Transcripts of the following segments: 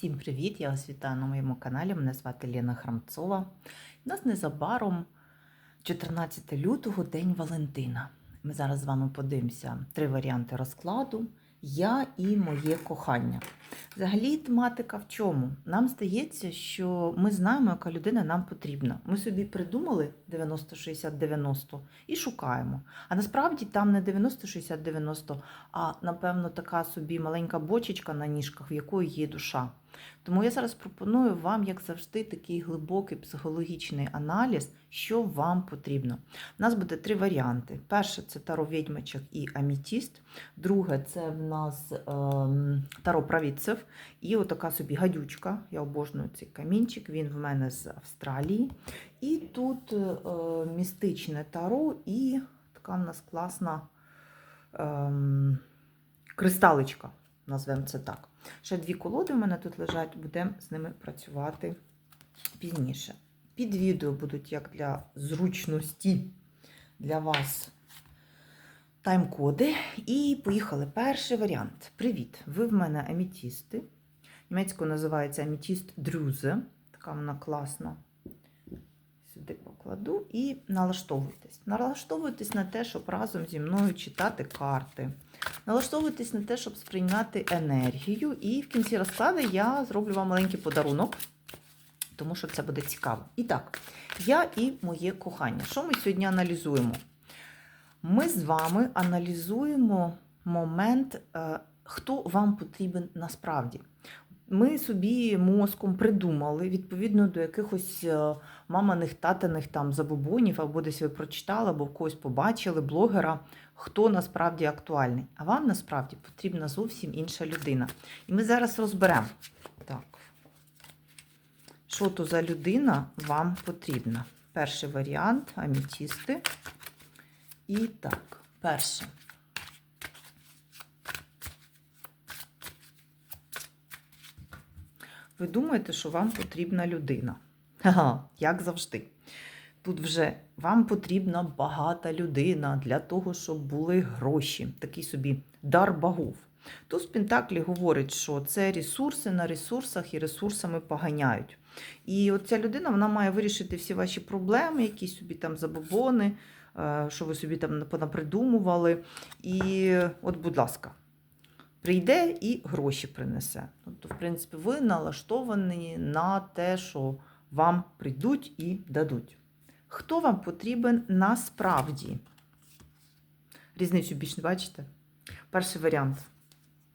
Всім привіт! Я вас вітаю на моєму каналі. Мене звати Лена Храмцова. У нас незабаром 14 лютого, День Валентина. Ми зараз з вами подивимося три варіанти розкладу. Я і моє кохання. Взагалі, тематика в чому? Нам здається, що ми знаємо, яка людина нам потрібна. Ми собі придумали 90-60-90 і шукаємо. А насправді там не 90-60-90, а напевно така собі маленька бочечка на ніжках, в якої є душа. Тому я зараз пропоную вам, як завжди, такий глибокий психологічний аналіз, що вам потрібно. У нас буде три варіанти: перше це таро відьмачок і амітіст. Друге це в нас ем, таро правідцев. І отака собі гадючка. Я обожнюю цей камінчик. Він в мене з Австралії. І тут е, містичне таро, і така в нас класна ем, кристаличка, назвемо це так. Ще дві колоди в мене тут лежать, будемо з ними працювати пізніше. Під відео будуть як для зручності для вас тайм-коди. І поїхали. Перший варіант. Привіт! Ви в мене амітісти. Німецькою називається амітіст Дрюзе. Така вона класна. Сюди покладу і налаштовуйтесь. Налаштовуйтесь на те, щоб разом зі мною читати карти. Налаштовуйтесь на те, щоб сприйняти енергію. І в кінці розкладу я зроблю вам маленький подарунок, тому що це буде цікаво. І так, я і моє кохання. Що ми сьогодні аналізуємо? Ми з вами аналізуємо момент, е, хто вам потрібен насправді. Ми собі мозком придумали відповідно до якихось е, маминих, татиних там забобонів, або десь ви прочитали, або в когось побачили, блогера, хто насправді актуальний. А вам насправді потрібна зовсім інша людина. І ми зараз розберемо. Так. Що то за людина вам потрібна? Перший варіант амітісти. І так, перше. Ви думаєте, що вам потрібна людина? Ага, як завжди. Тут вже вам потрібна багата людина для того, щоб були гроші. Такий собі дар богов. Туз Пентаклі говорить, що це ресурси на ресурсах і ресурсами поганяють. І от ця людина вона має вирішити всі ваші проблеми, якісь собі там забобони, е, що ви собі там понапридумували. І от, будь ласка, прийде і гроші принесе. Тобто, в принципі, ви налаштовані на те, що вам прийдуть і дадуть. Хто вам потрібен насправді? Різницю більш не бачите? Перший варіант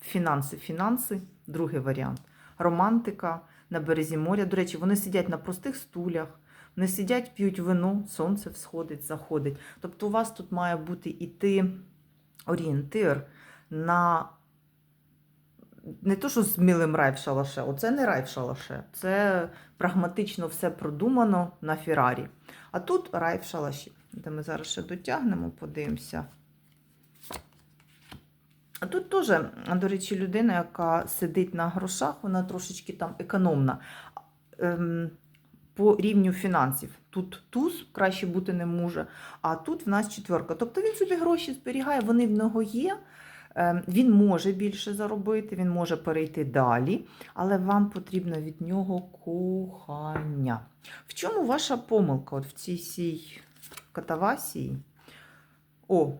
фінанси, фінанси, другий варіант романтика на березі моря. До речі, вони сидять на простих стулях, вони сидять, п'ють вино, сонце всходить, заходить. Тобто, у вас тут має бути іти орієнтир на не то, що з милим рай в шалаше, оце не рай в шалаше, це прагматично все продумано на Феррарі. А тут рай в шалаші. Де ми зараз ще дотягнемо, подивимося. А тут теж, до речі, людина, яка сидить на грошах, вона трошечки там економна. Ем, по рівню фінансів. Тут туз краще бути не може, а тут в нас четверка. Тобто він собі гроші зберігає, вони в нього є. Ем, Він може більше заробити, він може перейти далі, але вам потрібно від нього кохання. В чому ваша помилка от в цій сій катавасії? О,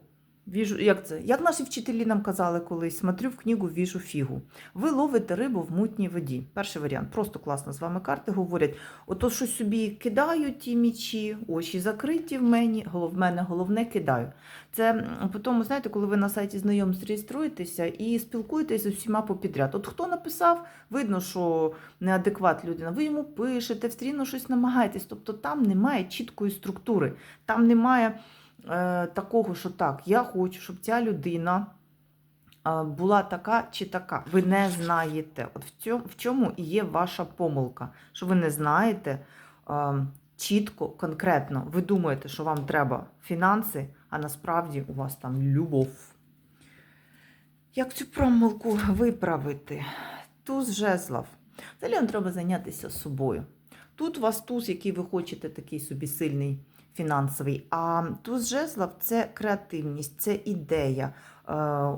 віжу, як це? Як наші вчителі нам казали колись, смотрю в книгу, віжу фігу. Ви ловите рибу в мутній воді. Перший варіант. Просто класно з вами карти говорять. Ото щось собі кидають ті мічі, очі закриті в мені, в мене головне кидаю. Це потім, знаєте, коли ви на сайті знайомств реєструєтеся і спілкуєтеся з усіма попідряд. От хто написав, видно, що неадекват людина. Ви йому пишете, встріно щось намагаєтесь. Тобто там немає чіткої структури, там немає такого, що так, я хочу, щоб ця людина е, була така чи така. Ви не знаєте. От в чому і є ваша помилка, що ви не знаєте е, чітко, конкретно. Ви думаєте, що вам треба фінанси, а насправді у вас там любов. Як цю помилку виправити? Туз жезлов. Взагалі вам треба зайнятися собою. Тут у вас туз, який ви хочете, такий собі сильний фінансовий. А туз жезлов це креативність, це ідея.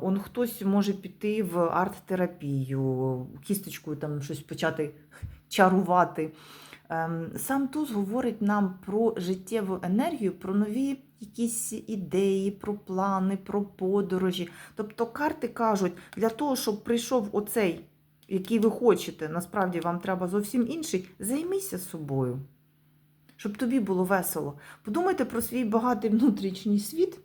Он хтось може піти в арт-терапію, кісточкою там щось почати чарувати. Ем, Сам туз говорить нам про життєву енергію, про нові якісь ідеї, про плани, про подорожі. Тобто карти кажуть, для того, щоб прийшов оцей, який ви хочете, насправді вам треба зовсім інший, займися собою, щоб тобі було весело. Подумайте про свій багатий внутрішній світ.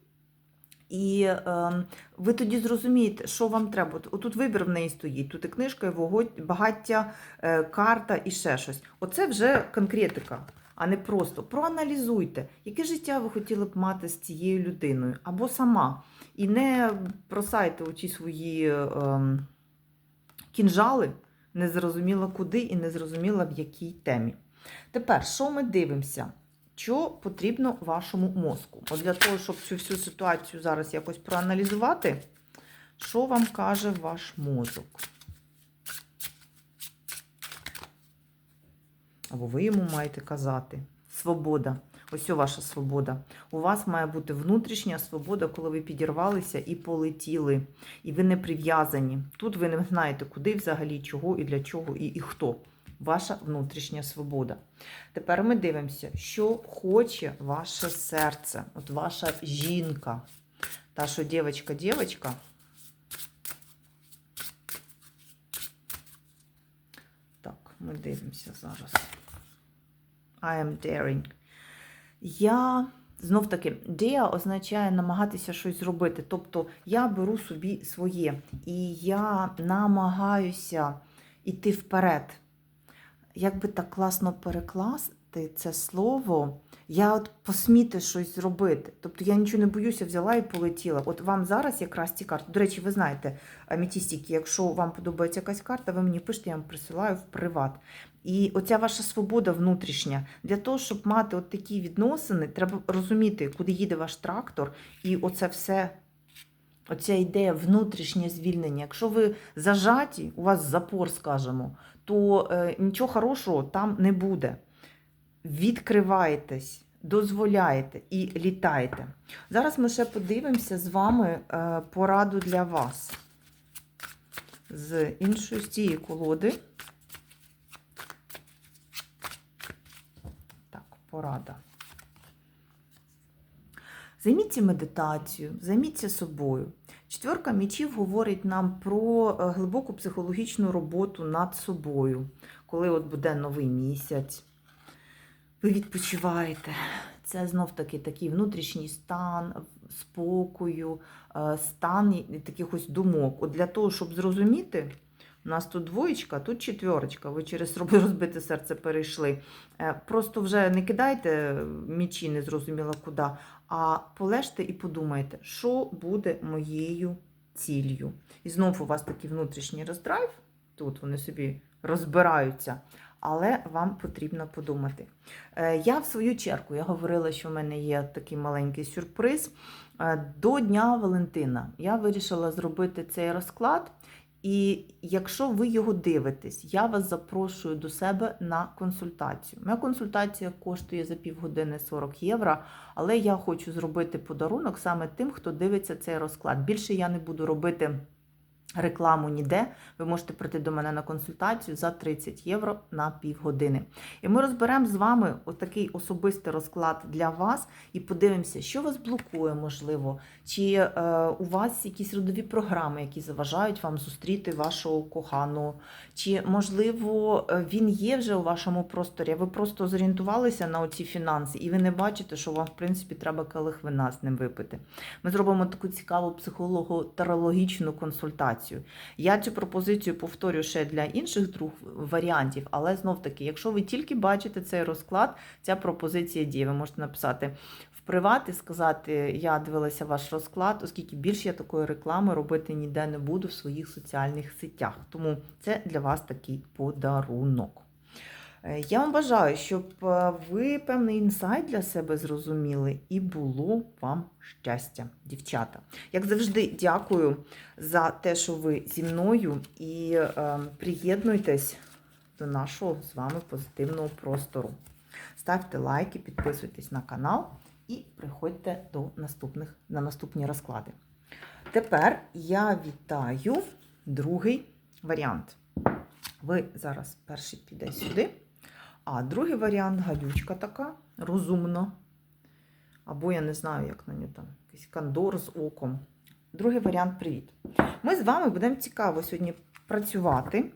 І е, ви тоді зрозумієте, що вам треба. От, отут вибір в неї стоїть. Тут і книжка, і вогонь, багаття, е, карта і ще щось. Оце вже конкретика, а не просто. Проаналізуйте, яке життя ви хотіли б мати з цією людиною або сама. І не бросайте оці свої е, кінжали, незрозуміло куди і незрозуміло в якій темі. Тепер, що ми дивимося? Що потрібно вашому мозку? От для того, щоб цю всю ситуацію зараз якось проаналізувати, що вам каже ваш мозок? Або ви йому маєте казати. Свобода. Ось ваша свобода. У вас має бути внутрішня свобода, коли ви підірвалися і полетіли. І ви не прив'язані. Тут ви не знаєте, куди взагалі, чого і для чого, і, і хто. Ваша внутрішня свобода. Тепер ми дивимося, що хоче ваше серце, от ваша жінка. Та, що дівчинка, дівчинка. Так, ми дивимося зараз. I am daring. Я знов таки, dare означає намагатися щось зробити. Тобто я беру собі своє і я намагаюся йти вперед. Як би так класно перекласти це слово, я от посміти щось зробити. Тобто я нічого не боюся, взяла і полетіла. От вам зараз якраз ці карти. До речі, ви знаєте, амітістики, якщо вам подобається якась карта, ви мені пишете, я вам присилаю в приват. І оця ваша свобода внутрішня. Для того, щоб мати от такі відносини, треба розуміти, куди їде ваш трактор, і оце все. Оця ідея внутрішнє звільнення. Якщо ви зажаті, у вас запор, скажімо, то е, нічого хорошого там не буде. Відкриваєтесь, дозволяєте і літаєте. Зараз ми ще подивимося з вами е, пораду для вас з іншої з цієї колоди. Так, порада. Займіться медитацією, займіться собою. Четверка мічів говорить нам про е, глибоку психологічну роботу над собою, коли от буде новий місяць. Ви відпочиваєте. Це знов-таки такий внутрішній стан спокою, е, стан таких ось думок. От для того, щоб зрозуміти, у нас тут двоєчка, тут четверочка. Ви через розбите серце перейшли. Е, Просто вже не кидайте мічі, не зрозуміло куди, а полежте і подумайте, що буде моєю ціллю. І знову у вас такий внутрішній роздрайв, тут вони собі розбираються, але вам потрібно подумати. Е, Я, в свою чергу, я говорила, що в мене є такий маленький сюрприз. Е, До Дня Валентина я вирішила зробити цей розклад. І якщо ви його дивитесь, я вас запрошую до себе на консультацію. Моя консультація коштує за півгодини 40 євро, але я хочу зробити подарунок саме тим, хто дивиться цей розклад. Більше я не буду робити рекламу ніде. Ви можете прийти до мене на консультацію за 30 євро на півгодини. І ми розберемо з вами отакий особистий розклад для вас і подивимося, що вас блокує, можливо, чи е, у вас якісь родові програми, які заважають вам зустріти вашого коханого, чи, можливо, е, він є вже у вашому просторі, ви просто зорієнтувалися на оці фінанси, і ви не бачите, що вам, в принципі, треба келих вина з ним випити. Ми зробимо таку цікаву психолого-тарологічну консультацію. Я цю пропозицію повторю ще для інших друг варіантів, але знов таки, якщо ви тільки бачите цей розклад, ця пропозиція діє. Ви можете написати в приват і сказати, я дивилася ваш розклад, оскільки більше я такої реклами робити ніде не буду в своїх соціальних сетях. Тому це для вас такий подарунок. Е, Я вам бажаю, щоб е, ви певний інсайт для себе зрозуміли і було вам щастя, дівчата. Як завжди, дякую за те, що ви зі мною і е, приєднуйтесь до нашого з вами позитивного простору. Ставте лайки, підписуйтесь на канал і приходьте до наступних, на наступні розклади. Тепер я вітаю другий варіант. Ви зараз перший піде сюди, а другий варіант гадючка така, розумна. Або я не знаю, як на нього там, якийсь кандор з оком. Другий варіант привіт. Ми з вами будемо цікаво сьогодні працювати.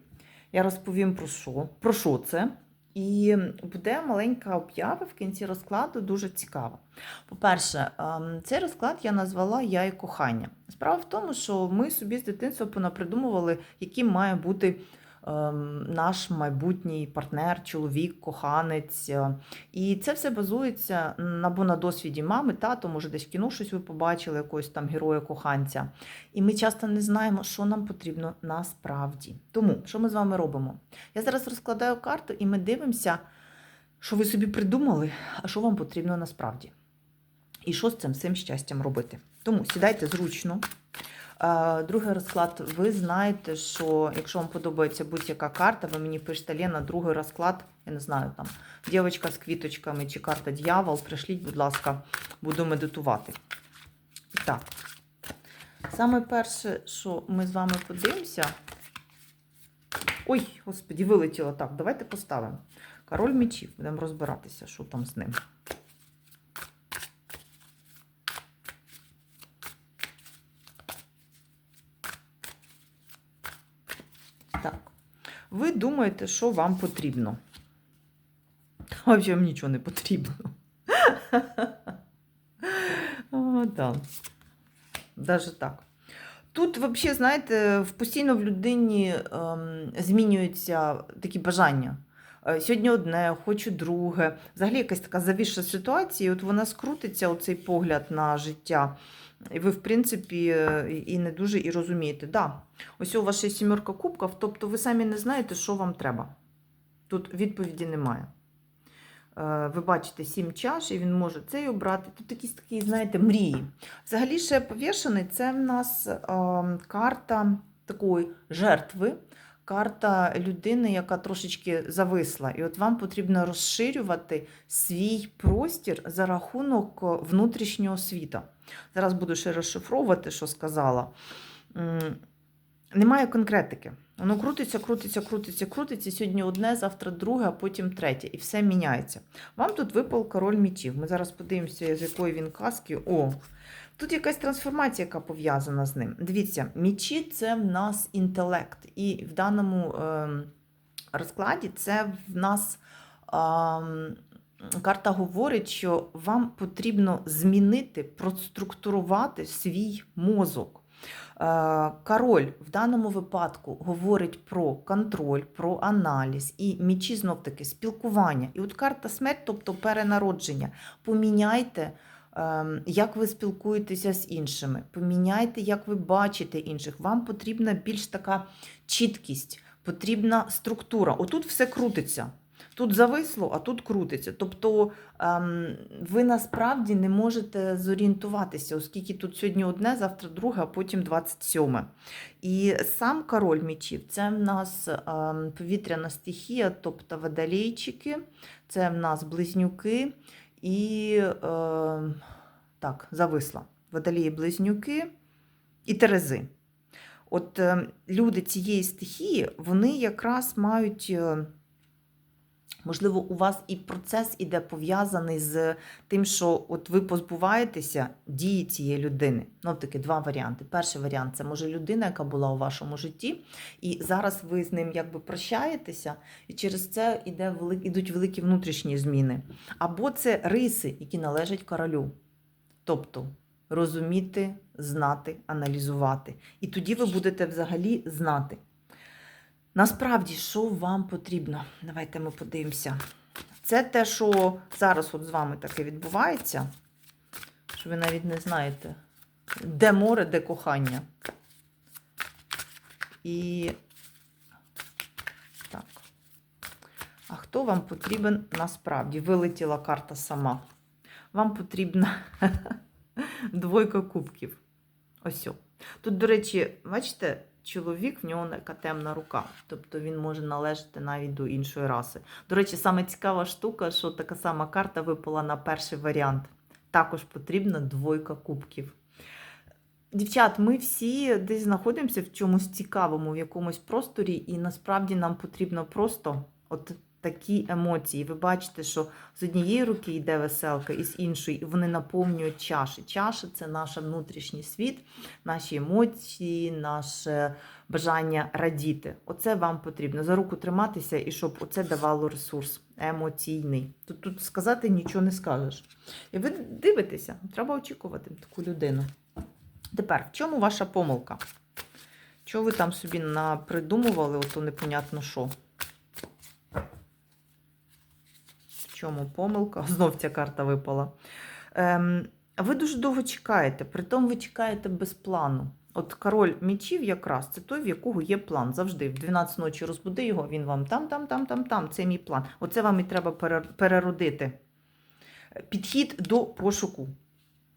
Я розповім про що, про що це. І буде маленька об'ява в кінці розкладу, дуже цікава. По-перше, ем, цей розклад я назвала Я і кохання. Справа в тому, що ми собі з дитинства понапридумували, яким має бути наш майбутній партнер, чоловік, коханець. Е, І це все базується або на досвіді мами, тато, може, десь в кіно щось ви побачили, якогось там героя-коханця. І ми часто не знаємо, що нам потрібно насправді. Тому, що ми з вами робимо? Я зараз розкладаю карту, і ми дивимося, що ви собі придумали, а що вам потрібно насправді. І що з цим всім щастям робити. Тому сідайте зручно. Е, Другий розклад. Ви знаєте, що якщо вам подобається будь-яка карта, ви мені пишете Лена, другий розклад, я не знаю, там дівчинка з квіточками чи карта дьявол. Пришліть, будь ласка, буду медитувати. Так. Саме перше, що ми з вами подивимося. Ой, господі, вилетіло так. Давайте поставимо. Король мечів. Будемо розбиратися, що там з ним. Так. Ви думаєте, що вам потрібно? Взагалі вам нічого не потрібно. Даже так. Тут, взагалі, знаєте, постійно в людині ем, змінюються такі бажання. Е, Сьогодні одне, хочу друге. Взагалі якась така завісша ситуація, от вона скрутиться, оцей погляд на життя. І ви, в принципі, і не дуже і розумієте. Да, ось у вас є сімерка кубків, тобто ви самі не знаєте, що вам треба. Тут відповіді немає. Е, Ви бачите сім чаш, і він може цей обрати. Тут якісь такі, знаєте, мрії. Взагалі, ще повішений це в нас е, карта такої жертви, карта людини, яка трошечки зависла. І от вам потрібно розширювати свій простір за рахунок е, внутрішнього світу. Зараз буду ще розшифровувати, що сказала. Немає конкретики. Воно крутиться, крутиться, крутиться, крутиться. Сьогодні одне, завтра друге, а потім третє. І все міняється. Вам тут випав король мічів. Ми зараз подивимося, з якої він казки. О, тут якась трансформація, яка пов'язана з ним. Дивіться, мічі це в нас інтелект. І в даному е, розкладі це в нас. Е, Карта говорить, що вам потрібно змінити, проструктурувати свій мозок. Е, Король в даному випадку говорить про контроль, про аналіз і мічі знов таки спілкування. І от карта смерть, тобто перенародження. Поміняйте, ем, як ви спілкуєтеся з іншими, поміняйте, як ви бачите інших. Вам потрібна більш така чіткість, потрібна структура. Отут все крутиться. Тут зависло, а тут крутиться. Тобто ем, ви насправді не можете зорієнтуватися, оскільки тут сьогодні одне, завтра друге, а потім 27. І сам король мічів це в нас ем, повітряна стихія, тобто водолейчики, це в нас близнюки і ем, так, зависла. Водолії близнюки і терези. От люди цієї стихії, вони якраз мають. Можливо, у вас і процес іде пов'язаний з тим, що от ви позбуваєтеся дії цієї людини. Ну, таки два варіанти. Перший варіант це може людина, яка була у вашому житті, і зараз ви з ним якби прощаєтеся, і через це іде вели- ідуть великі внутрішні зміни. Або це риси, які належать королю. Тобто розуміти, знати, аналізувати. І тоді ви будете взагалі знати. Насправді, що вам потрібно? Давайте ми подивимося. Це те, що зараз от з вами таке відбувається, що ви навіть не знаєте, де море, де кохання. І так. А хто вам потрібен насправді? Вилетіла карта сама. Вам потрібна двойка кубків. Ось. Тут, до речі, бачите, чоловік, в нього така темна рука. Тобто він може належати навіть до іншої раси. До речі, саме цікава штука, що така сама карта випала на перший варіант. Також потрібна двойка кубків. Дівчат, ми всі десь знаходимося в чомусь цікавому, в якомусь просторі, і насправді нам потрібно просто от такі емоції. Ви бачите, що з однієї руки йде веселка, і з іншої і вони наповнюють чаші. Чаші це наш внутрішній світ, наші емоції, наше бажання радіти. Оце вам потрібно за руку триматися і щоб оце давало ресурс емоційний. Тут, тут сказати нічого не скажеш. І ви дивитеся, треба очікувати таку людину. Тепер, в чому ваша помилка? Чого ви там собі напридумували, ото непонятно що? В чому помилка? Знов ця карта випала. Ем, ви дуже довго чекаєте, притом ви чекаєте без плану. От король мічів якраз це той, в якого є план. Завжди. В 12 ночі розбуди його, він вам там, там, там, там, там. Це мій план. Оце вам і треба перер- переродити. Підхід до пошуку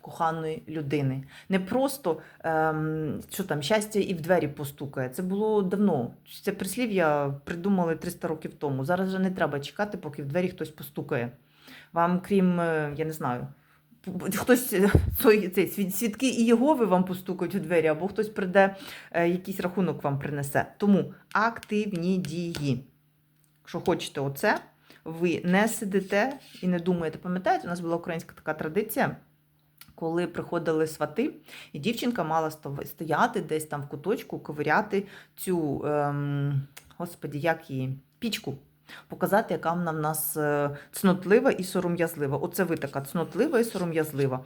коханої людини. Не просто ем, що там, щастя і в двері постукає. Це було давно. Це прислів'я придумали 300 років тому. Зараз вже не треба чекати, поки в двері хтось постукає. Вам, крім, е, я не знаю, хтось е, цей, цей, свід- свідки і Єгови вам постукають у двері, або хтось прийде, е, якийсь рахунок вам принесе. Тому активні дії. Якщо хочете оце, ви не сидите і не думаєте. Пам'ятаєте, у нас була українська така традиція, коли приходили свати, і дівчинка мала стояти десь там в куточку, ковиряти цю, ем, господі, як її, пічку. Показати, яка вона в нас е, цнотлива і сором'язлива. Оце ви така цнотлива і сором'язлива.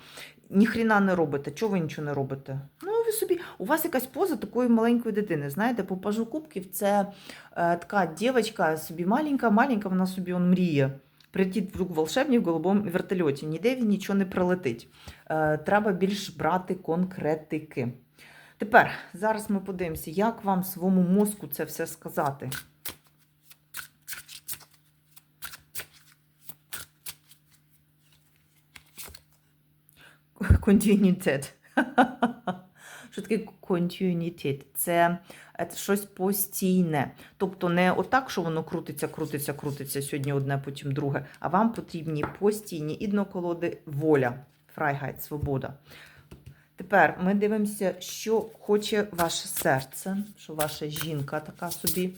Ніхріна не робите. Чого ви нічого не робите? Ну, ви собі, у вас якась поза такої маленької дитини. Знаєте, по пажу кубків це е, така дівчинка собі маленька, маленька, вона собі он мріє. Прилетить вдруг волшебник в голубому вертольоті, ніде він нічого не прилетить. Е, треба більш брати конкретики. Тепер, зараз ми подивимося, як вам своєму мозку це все сказати. Континуїтет. Що таке континуїтет? Це, це щось постійне. Тобто не отак, що воно крутиться, крутиться, крутиться сьогодні одне, потім друге. А вам потрібні постійні ідноколоди воля, фрайгайт, свобода. Тепер ми дивимося, що хоче ваше серце, що ваша жінка така собі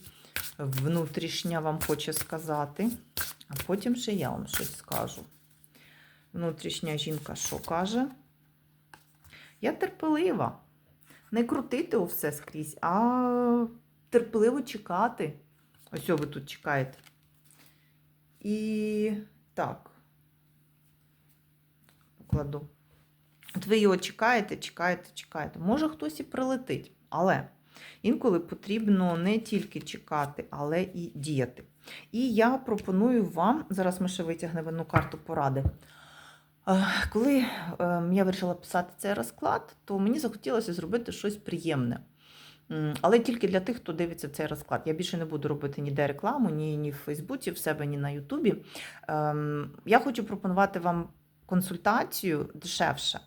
внутрішня вам хоче сказати. А потім ще я вам щось скажу. Внутрішня жінка що каже? Я терпелива. Не крутити у все скрізь, а терпеливо чекати. Ось ви тут чекаєте. І так. Покладу. От ви його чекаєте, чекаєте, чекаєте. Може хтось і прилетить, але інколи потрібно не тільки чекати, але і діяти. І я пропоную вам, зараз ми ще витягнемо одну карту поради. Коли ем, я вирішила писати цей розклад, то мені захотілося зробити щось приємне. Але тільки для тих, хто дивиться цей розклад. Я більше не буду робити ніде рекламу, ні, ні в Фейсбуці, в себе, ні на Ютубі. Ем, Я хочу пропонувати вам консультацію дешевше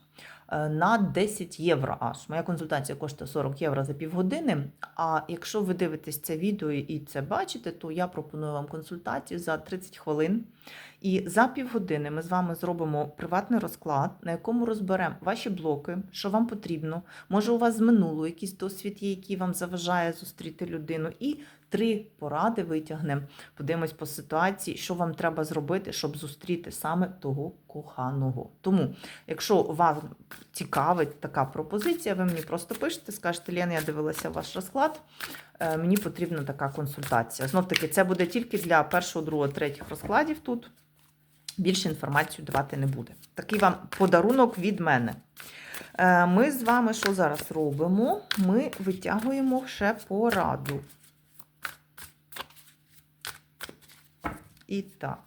е, на 10 євро аж. Моя консультація коштує 40 євро за півгодини. А якщо ви дивитесь це відео і це бачите, то я пропоную вам консультацію за 30 хвилин. І за півгодини ми з вами зробимо приватний розклад, на якому розберемо ваші блоки, що вам потрібно. Може, у вас з минулого якийсь досвід є, який вам заважає зустріти людину. І три поради витягнемо. Подивимось по ситуації, що вам треба зробити, щоб зустріти саме того коханого. Тому, якщо вас цікавить така пропозиція, ви мені просто пишете, скажете, Лена, я дивилася ваш розклад. е, Мені потрібна така консультація. Знов таки, це буде тільки для першого, другого, третіх розкладів тут. Більше інформацію давати не буде. Такий вам подарунок від мене. Е, Ми з вами що зараз робимо? Ми витягуємо ще пораду. І так.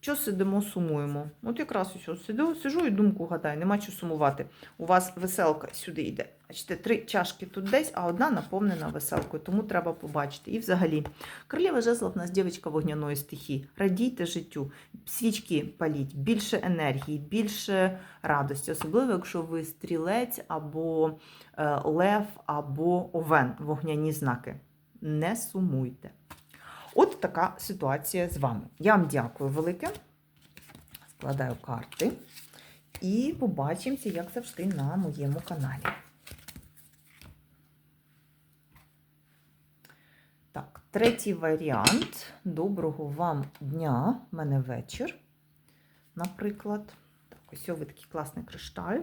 Що сидимо, сумуємо? От якраз ось сиду, сижу і думку гадаю, нема чого сумувати. У вас веселка сюди йде. Бачите, три чашки тут десь, а одна наповнена веселкою, тому треба побачити. І взагалі, королева жезлов у нас дівчинка вогняної стихії. Радійте життю, свічки паліть, більше енергії, більше радості, особливо, якщо ви стрілець або е, лев, або овен, вогняні знаки. Не сумуйте. От така ситуація з вами. Я вам дякую велике. Складаю карти. І побачимося, як завжди, на моєму каналі. Так, третій варіант. Доброго вам дня. У мене вечір, наприклад. Так, ось ви такий класний кришталь.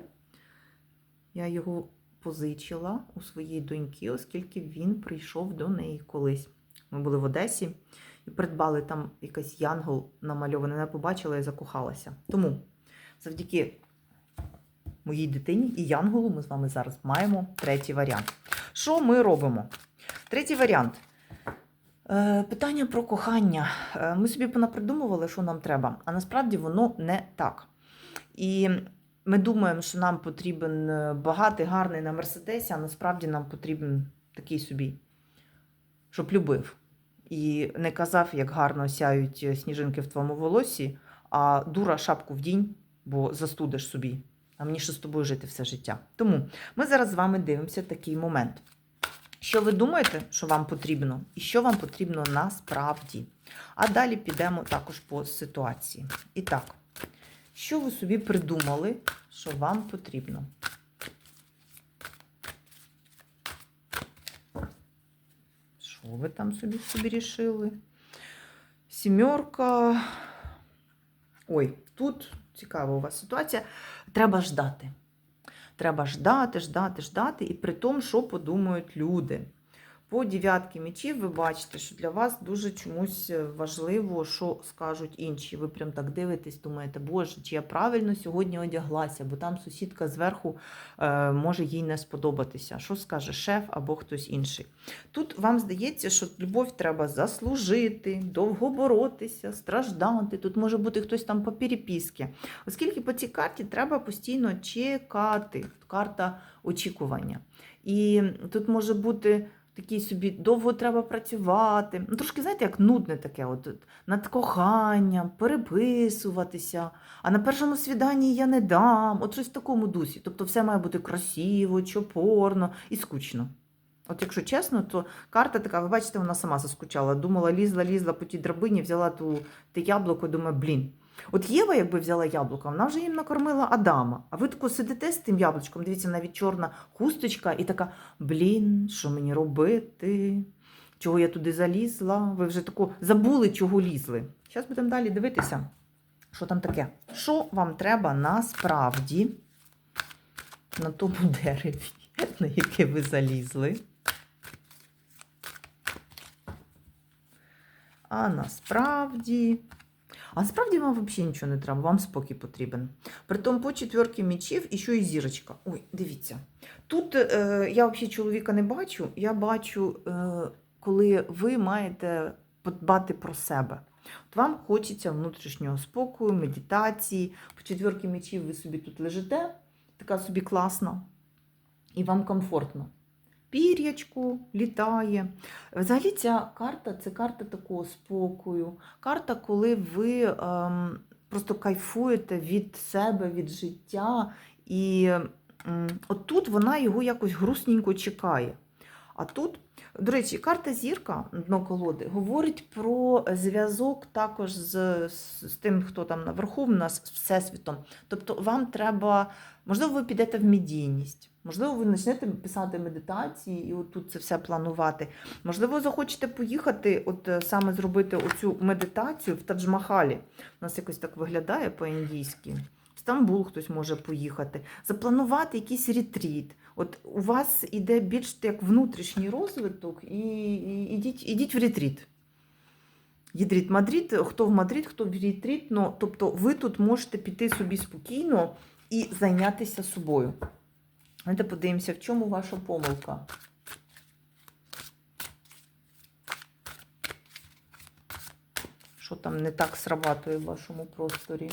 Я його позичила у своїй доньки, оскільки він прийшов до неї колись. Ми були в Одесі і придбали там якийсь янгол намальований. Я побачила і закохалася. Тому завдяки моїй дитині і янголу ми з вами зараз маємо третій варіант. Що ми робимо? Третій варіант. Е, Питання про кохання. Е, Ми собі понапридумували, що нам треба, а насправді воно не так. І ми думаємо, що нам потрібен е, багатий, гарний на Мерседесі, а насправді нам потрібен такий собі, щоб любив. І не казав, як гарно сяють сніжинки в твоєму волосі, а дура шапку вдінь, бо застудиш собі. А мені ще з тобою жити все життя. Тому ми зараз з вами дивимося такий момент. Що ви думаєте, що вам потрібно, і що вам потрібно насправді? А далі підемо також по ситуації. І так, що ви собі придумали, що вам потрібно? Що ви там собі собі рішили? Сімерка. Ой, тут цікава у вас ситуація. Треба ждати. Треба ждати, ждати, ждати, і при тому, що подумають люди. По дев'ятки мечів ви бачите, що для вас дуже чомусь важливо, що скажуть інші. Ви прям так дивитесь, думаєте, боже, чи я правильно сьогодні одяглася, бо там сусідка зверху е, може їй не сподобатися. Що скаже шеф або хтось інший. Тут вам здається, що любов треба заслужити, довго боротися, страждати. Тут може бути хтось там по переписці. Оскільки по цій карті треба постійно чекати. Карта очікування. І тут може бути такий собі довго треба працювати. Ну, трошки, знаєте, як нудне таке, от, над коханням, переписуватися. А на першому свіданні я не дам. От щось в такому дусі. Тобто все має бути красиво, чопорно і скучно. От якщо чесно, то карта така, ви бачите, вона сама заскучала. Думала, лізла, лізла по тій драбині, взяла ту те яблуко, думаю, блін. От Єва, якби взяла яблуко, вона вже їм накормила Адама. А ви тако сидите з тим яблучком, дивіться, навіть чорна хусточка, і така: блін, що мені робити? Чого я туди залізла? Ви вже тако забули, чого лізли. Зараз будемо далі дивитися, що там таке. Що вам треба насправді на тому дереві, на яке ви залізли? А насправді. А насправді вам взагалі нічого не треба, вам спокій потрібен. Притом по четверки мечів і ще і зірочка. Ой, дивіться. Тут е, я взагалі чоловіка не бачу, я бачу, е, коли ви маєте подбати про себе. От вам хочеться внутрішнього спокою, медитації. По четверки мечів ви собі тут лежите, така собі класна, і вам комфортно. Пір'ячку літає. Взагалі, ця карта це карта такого спокою. Карта, коли ви ем, просто кайфуєте від себе, від життя. І ем, от тут вона його якось грустненько чекає. А тут, до речі, карта зірка дно колоди говорить про зв'язок також з, з тим, хто там наверху в нас з Всесвітом. Тобто, вам треба, можливо, ви підете в медійність. Можливо, ви почнете писати медитації і от тут це все планувати. Можливо, захочете поїхати, от е, саме зробити оцю медитацію в Тадж-Махалі. У нас якось так виглядає по-індійськи. В Стамбул хтось може поїхати, запланувати якийсь ретріт. От у вас іде більш як внутрішній розвиток, і, ідіть, ідіть в ретріт. Їдріт Мадрид, хто в Мадрид, хто в ретріт. Ну, тобто ви тут можете піти собі спокійно і зайнятися собою. Давайте подивимося, в чому ваша помилка. Що там не так срабатує в вашому просторі?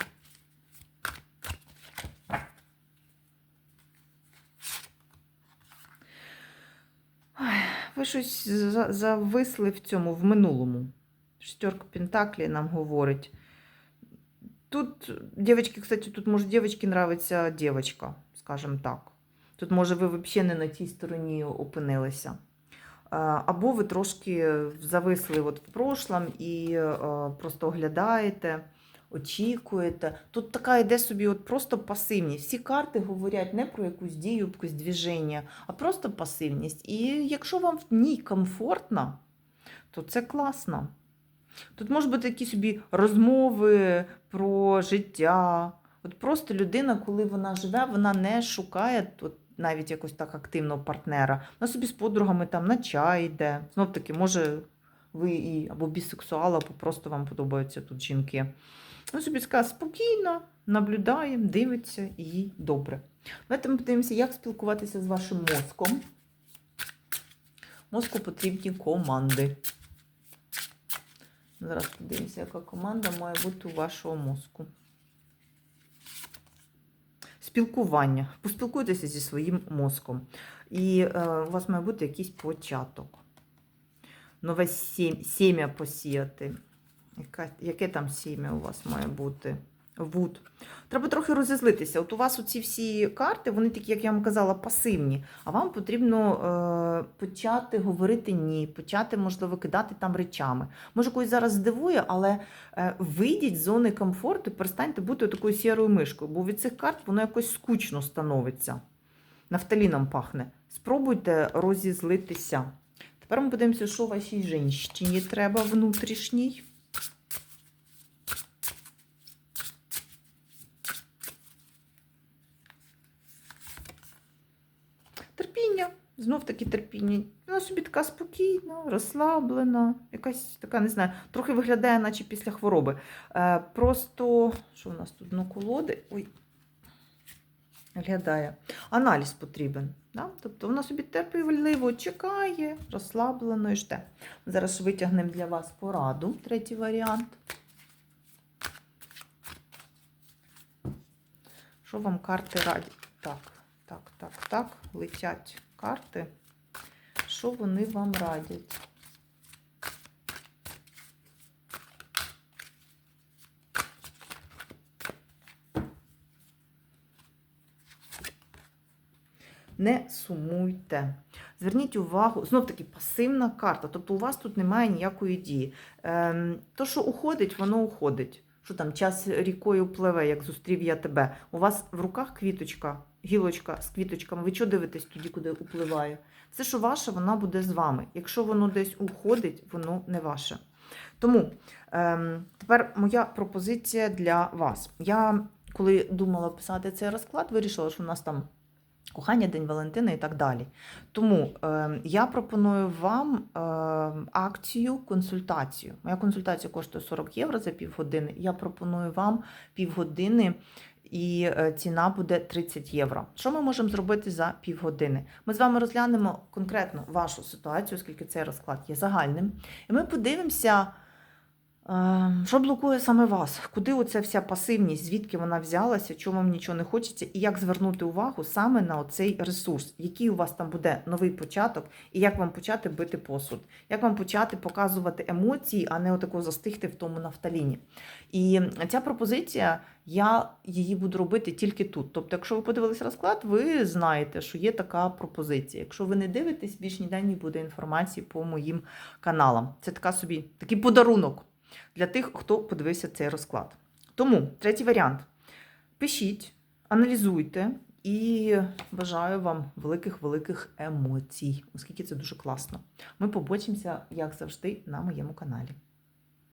Ви щось зависли в цьому, в минулому. Шестерка Пентаклі нам говорить. Тут, девочки, кстати, тут може девочки нравиться девочка, скажем так. Тут, може, ви взагалі не на тій стороні опинилися. Е, Або ви трошки зависли от в прошлом і е, просто оглядаєте, очікуєте. Тут така йде собі от просто пасивність. Всі карти говорять не про якусь дію, якусь движення, а просто пасивність. І якщо вам в ній комфортно, то це класно. Тут можуть бути такі собі розмови про життя. От просто людина, коли вона живе, вона не шукає от, навіть якось так активного партнера. Вона собі з подругами там на чай йде. Знов таки, може, ви і або бісексуал, або просто вам подобаються тут жінки. Ну, собі така спокійно, наблюдає, дивиться і добре. Давайте ми подивимося, як спілкуватися з вашим мозком. Мозку потрібні команди. Зараз подивимося, яка команда має бути у вашого мозку. Спілкування. Поспілкуйтеся зі своїм мозком. І е, у вас має бути якийсь початок. Нове сім'я посіяти. Яке там сім'я у вас має бути? Вуд. Треба трохи розізлитися. От у вас оці всі карти, вони такі, як я вам казала, пасивні. А вам потрібно е, почати говорити ні, почати, можливо, кидати там речами. Може, когось зараз здивує, але е, вийдіть з зони комфорту перестаньте бути такою сірою мишкою, бо від цих карт воно якось скучно становиться. Нафталіном пахне. Спробуйте розізлитися. Тепер ми подивимося, що вашій жінщині треба внутрішній. Терпіння, знов таки терпіння. Вона собі така спокійна, розслаблена, якась така, не знаю, трохи виглядає, наче після хвороби. Е, просто, що в нас тут ну, колоди? Ой, виглядає. Аналіз потрібен. Да? Тобто вона собі терпеливо чекає, розслаблено і жде. Зараз витягнемо для вас пораду, третій варіант. Що вам карти радять? Так, так, так, так, летять карти. Що вони вам радять? Не сумуйте. Зверніть увагу, знов таки пасивна карта, тобто у вас тут немає ніякої дії. Ем, то, що уходить, воно уходить. Що там час рікою пливе, як зустрів я тебе. У вас в руках квіточка, гілочка з квіточками. Ви чого дивитесь тоді, куди упливає? Все, що ваше, воно буде з вами. Якщо воно десь уходить, воно не ваше. Тому ем, тепер моя пропозиція для вас. Я, коли думала писати цей розклад, вирішила, що у нас там кохання, День Валентина і так далі. Тому е, я пропоную вам е, акцію, консультацію. Моя консультація коштує 40 євро за півгодини. Я пропоную вам півгодини. І е, ціна буде 30 євро. Що ми можемо зробити за півгодини? Ми з вами розглянемо конкретно вашу ситуацію, оскільки цей розклад є загальним. І ми подивимося, що блокує саме вас, куди оця вся пасивність, звідки вона взялася, чому вам нічого не хочеться, і як звернути увагу саме на цей ресурс, який у вас там буде новий початок, і як вам почати бити посуд, як вам почати показувати емоції, а не отако застигти в тому нафталіні. І ця пропозиція, я її буду робити тільки тут. Тобто, якщо ви подивилися розклад, ви знаєте, що є така пропозиція. Якщо ви не дивитесь, більш ніде не буде інформації по моїм каналам. Це така собі такий подарунок для тих, хто подивився цей розклад. Тому третій варіант: пишіть, аналізуйте і бажаю вам великих-великих емоцій, оскільки це дуже класно. Ми побачимося, як завжди, на моєму каналі.